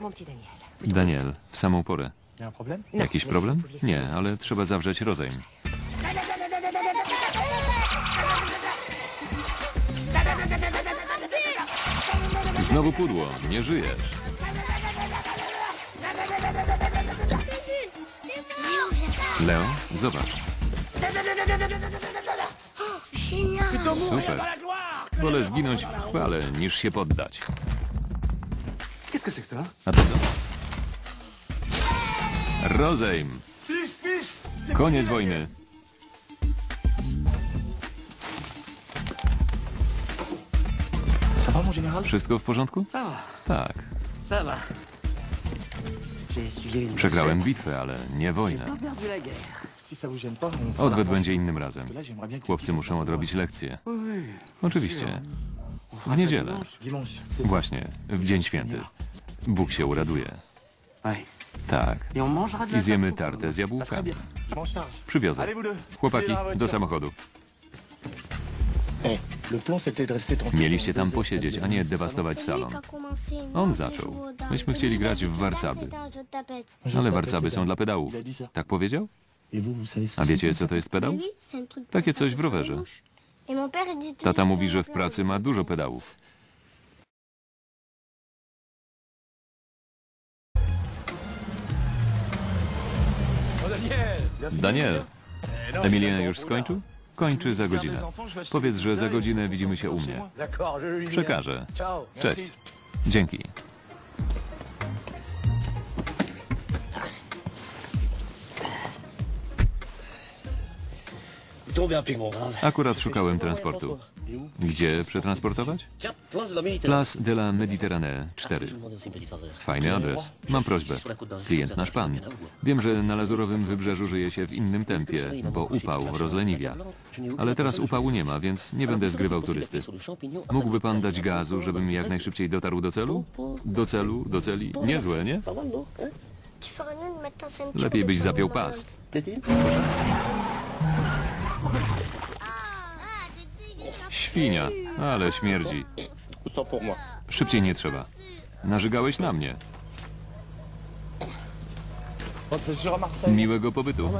Daniel. Daniel, w samą porę. Problème Jakiś problem? Nie, ale trzeba zawrzeć rozejm. Znowu pudło, nie żyjesz. Leo, zobacz. Super. Wolę zginąć w chwale, niż się poddać. Qu'est-ce que c'est que ça A to co? Rozejm. Fils, fils Koniec wojny. Ça va mon général Wszystko w porządku? Ça va, Tak. Przegrałem bitwę, ale nie wojnę. Odwet będzie innym razem. Chłopcy muszą odrobić lekcje. Oczywiście. W niedzielę. Właśnie, w Dzień Święty. Bóg się uraduje. Tak. I zjemy tartę z jabłkami. charge. Przywiozę. Chłopaki, do samochodu. Mieliście tam posiedzieć, a nie dewastować salon. commencé. On zaczął. Myśmy chcieli grać w warcaby. Ale warcaby są dla pedałów. Tak powiedział? A wiecie, co to jest pedał? Takie coś w rowerze. Tata mówi, że w pracy ma dużo pedałów. Daniel, Emilien już skończył? Kończy za godzinę. Powiedz, że za godzinę widzimy się u mnie. Przekażę. Cześć. Dzięki. Akurat szukałem transportu. Gdzie przetransportować? Place de la Méditerranée. Place de la Méditerranée 4. Je vous demande aussi une petite faveur. Fajny adres. Mam prośbę. Klient nasz pan. Wiem, że na lazurowym wybrzeżu żyje się w innym tempie, bo upał rozleniwia. Ale teraz upału nie ma, więc nie będę zgrywał turysty. Mógłby pan dać gazu, żebym jak najszybciej dotarł do celu? Do celu, do celi? Niezłe, nie? Lepiej byś zapiął pas. Świnia, ale śmierdzi. Szybciej nie trzeba. Narzygałeś na mnie. Miłego pobytu.